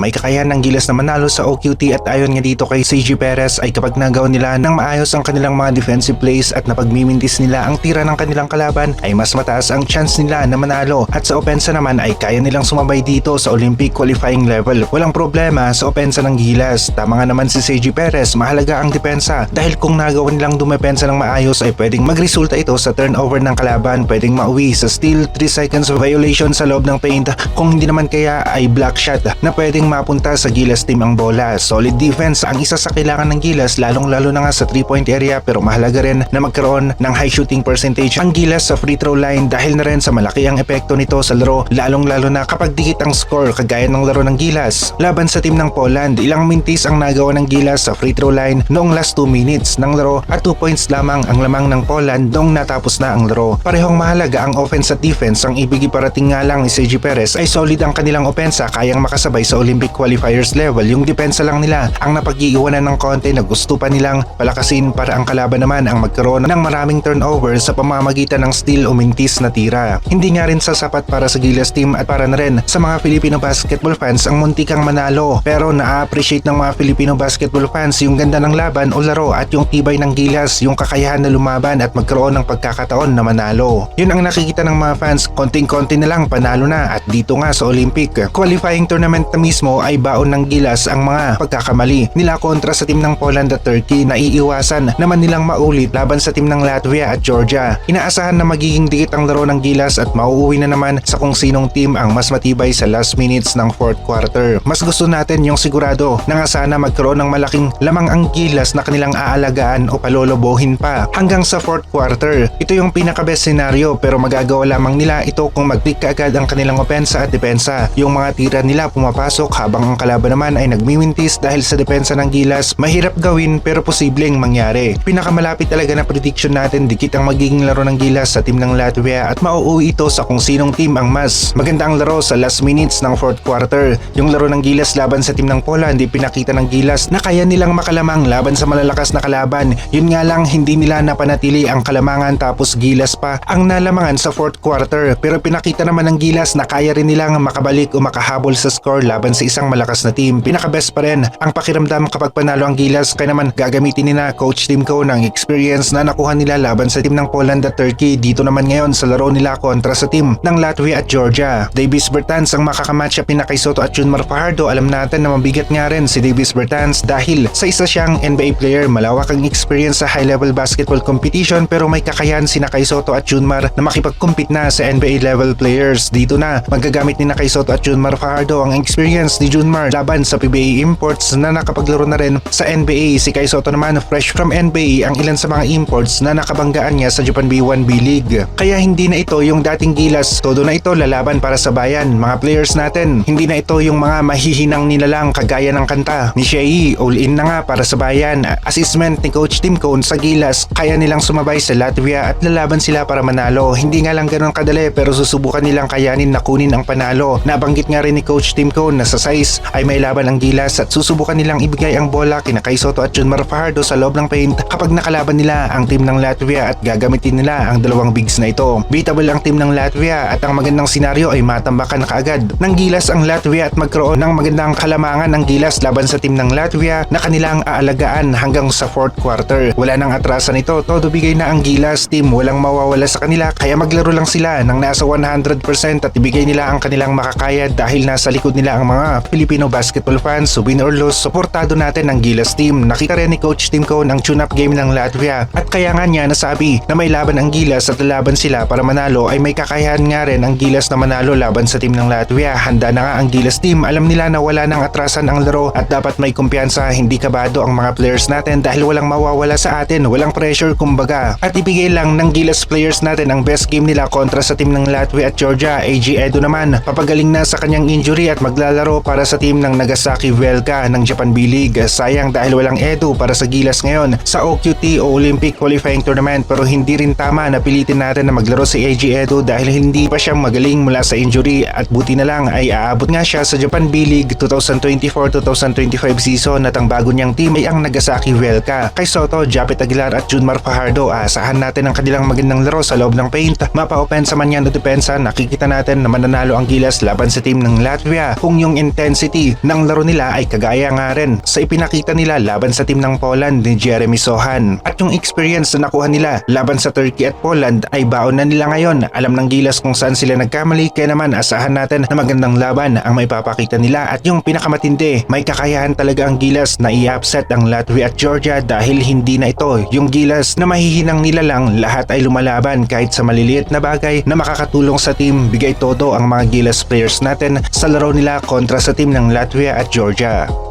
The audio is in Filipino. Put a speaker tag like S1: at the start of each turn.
S1: may kakayahan ng Gilas na manalo sa OQT at ayon nga dito kay CG Perez ay kapag nagawa nila ng maayos ang kanilang mga defensive plays at napagmimintis nila ang tira ng kanilang kalaban ay mas mataas ang chance nila na manalo at sa opensa naman ay kaya nilang sumabay dito sa Olympic qualifying level. Walang problema sa opensa ng Gilas. Tama nga naman si CG Perez, mahalaga ang depensa dahil kung nagawa nilang dumepensa ng maayos ay pwedeng magresulta ito sa turnover ng kalaban, pwedeng mauwi sa steal 3 seconds violation sa loob ng paint kung hindi naman kaya ay black shot na pwedeng mapunta sa Gilas team ang bola. Solid defense ang isa sa kailangan ng Gilas lalong lalo na nga sa 3 point area pero mahalaga rin na magkaroon ng high shooting percentage ang Gilas sa free throw line dahil na rin sa malaki ang epekto nito sa laro lalong lalo na kapag dikit ang score kagaya ng laro ng Gilas. Laban sa team ng Poland, ilang mintis ang nagawa ng Gilas sa free throw line noong last 2 minutes ng laro at 2 points lamang ang lamang ng Poland noong natapos na ang laro. Parehong mahalaga ang offense at defense ang ibig iparating nga lang ni Sergi Perez ay solid ang kanilang opensa kayang makasabay sa Olympic qualifiers level. Yung depensa lang nila ang napag-iiwanan ng konti na gusto pa nilang palakasin para ang kalaban naman ang magkaroon ng maraming turnover sa pamamagitan ng steal o mintis na tira. Hindi nga rin sasapat para sa Gilas team at para na rin sa mga Filipino basketball fans ang muntikang manalo pero na-appreciate ng mga Filipino basketball fans yung ganda ng laban o laro at yung tibay ng Gilas, yung kakayahan na lumaban at magkaroon ng pagkakataon na manalo. Yun ang nakikita ng mga fans, konting-konti na lang panalo na at dito nga sa Olympic. Qualifying tournament na mismo ay baon ng Gilas ang mga pagkakamali nila kontra sa team ng Poland at Turkey na iiwasan naman nilang maulit laban sa team ng Latvia at Georgia. Inaasahan na magiging dikit ang laro ng Gilas at mauuwi na naman sa kung sinong team ang mas matibay sa last minutes ng fourth quarter. Mas gusto natin yung sigurado na nga sana magkaroon ng malaking lamang ang Gilas na kanilang aalagaan o palolobohin pa hanggang sa fourth quarter. Ito yung pinaka-best scenario pero magagawa lamang nila ito kung mag-pick kaagad ang kanilang opensa at depensa. Yung mga tira nila pumapasok habang ang kalaban naman ay nagmimintis dahil sa depensa ng Gilas. Mahirap gawin pero posibleng mangyari. Pinakamalapit talaga na prediction natin dikit ang magiging laro ng Gilas sa team ng Latvia at mauuwi ito sa kung sinong team ang mas maganda ang laro sa last minutes ng fourth quarter. Yung laro ng Gilas laban sa team ng Poland hindi pinakita ng Gilas na kaya nilang makalamang laban sa malalakas na kalaban. Yun nga lang hindi nila napanatili ang kalamangan tapos Gilas pa ang nalamangan sa fourth quarter pero pinakita naman ng Gilas na kaya rin nilang makabalik o makahabol sa score laban sa isang malakas na team. Pinaka-best pa rin ang pakiramdam kapag panalo ang Gilas kaya naman gagamitin ni na Coach Timko ng experience na nakuha nila laban sa team ng Poland at Turkey dito naman ngayon sa laro nila kontra sa team ng Latvia at Georgia. Davis Bertans ang makakamatch up ni Soto at Junmar Fajardo. Alam natin na mabigat nga rin si Davis Bertans dahil sa isa siyang NBA player, malawak ang experience sa high-level basketball competition pero may kakayahan si Nakay Soto at Junmar na makipag-compete na sa NBA level players. Dito na magagamit ni Nakay Soto at Junmar Fajardo ang experience ni Junmar laban sa PBA imports na nakapaglaro na rin sa NBA. Si Kai Soto naman fresh from NBA ang ilan sa mga imports na nakabanggaan niya sa Japan B1 B League. Kaya hindi na ito yung dating gilas, todo na ito lalaban para sa bayan. Mga players natin, hindi na ito yung mga mahihinang nilalang kagaya ng kanta ni Shea. All in na nga para sa bayan. Assessment ni Coach Tim Cone sa gilas, kaya nilang sumabay sa Latvia at lalaban sila para manalo. Hindi nga lang ganun kadali pero susubukan nilang kayanin na kunin ang panalo. Nabanggit nga rin ni Coach Tim Cone na sa size ay may laban ang gilas at susubukan nilang ibigay ang bola kina Kai Soto at Junmar Fajardo sa loob ng paint kapag nakalaban nila ang team ng Latvia at gagamitin nila ang dalawang bigs na ito. Beatable ang team ng Latvia at ang magandang senaryo ay matambakan kaagad ng gilas ang Latvia at magkaroon ng magandang kalamangan ng gilas laban sa team ng Latvia na kanilang aalagaan hanggang sa fourth quarter. Wala nang atrasan ito, todo bigay na ang gilas team, walang mawawala sa kanila kaya maglaro lang sila ng nasa 100% at ibigay nila ang kanilang makakaya dahil nasa likod nila ang mga Filipino basketball fans, win or lose, suportado natin ang gilas team. Nakita rin ni Coach Tim Cone ang tune-up game ng Latvia at kaya nga niya nasabi na may laban ang gilas at lalaban sila para manalo ay may kakayahan nga rin ang gilas na manalo laban sa team ng Latvia. Handa na nga ang gilas team, alam nila na wala nang atrasan ang laro at dapat may kumpiyansa, hindi kabado ang mga players natin dahil walang mawawala sa atin, walang pressure kumbaga. At ibigay lang ng gilas players natin ang best game nila kontra sa team ng Latvia at Georgia. AG Edo naman, papagaling na sa kanyang injury at maglalaro para sa team ng Nagasaki Velka ng Japan B-League. Sayang dahil walang Edo para sa gilas ngayon sa OQT o Olympic Qualifying Tournament pero hindi rin tama na pilitin natin na maglaro si AG Edo dahil hindi pa siya magaling mula sa injury at buti na lang ay aabot nga siya sa Japan B-League 2024-2025 season at ang bago niyang team ay ang Nagasaki Velka. Kay Soto, Japet Aguilar at Junmar Fajardo, asahan natin ang kanilang magandang laro sa loob ng paint. Mapa-opensa man yan o depensa, nakikita natin na mananalo ang gilas laban sa team ng Latvia kung yung intensity ng laro nila ay kagaya nga rin sa ipinakita nila laban sa team ng Poland ni Jeremy Sohan. At yung experience na nakuha nila laban sa Turkey at Poland ay baon na nila ngayon. Alam ng gilas kung saan sila nagkamali kaya naman asahan natin na magandang laban ang may papakita nila at yung pinakamatindi may kakayahan talaga ang gilas na i-upset ang Latvia at Georgia dahil hindi na ito yung gilas na mahihinang nila lang lahat ay lumalaban kahit sa maliliit na bagay na makakatulong sa team bigay todo ang mga gilas players natin sa laro nila kontra sa team ng Latvia at Georgia.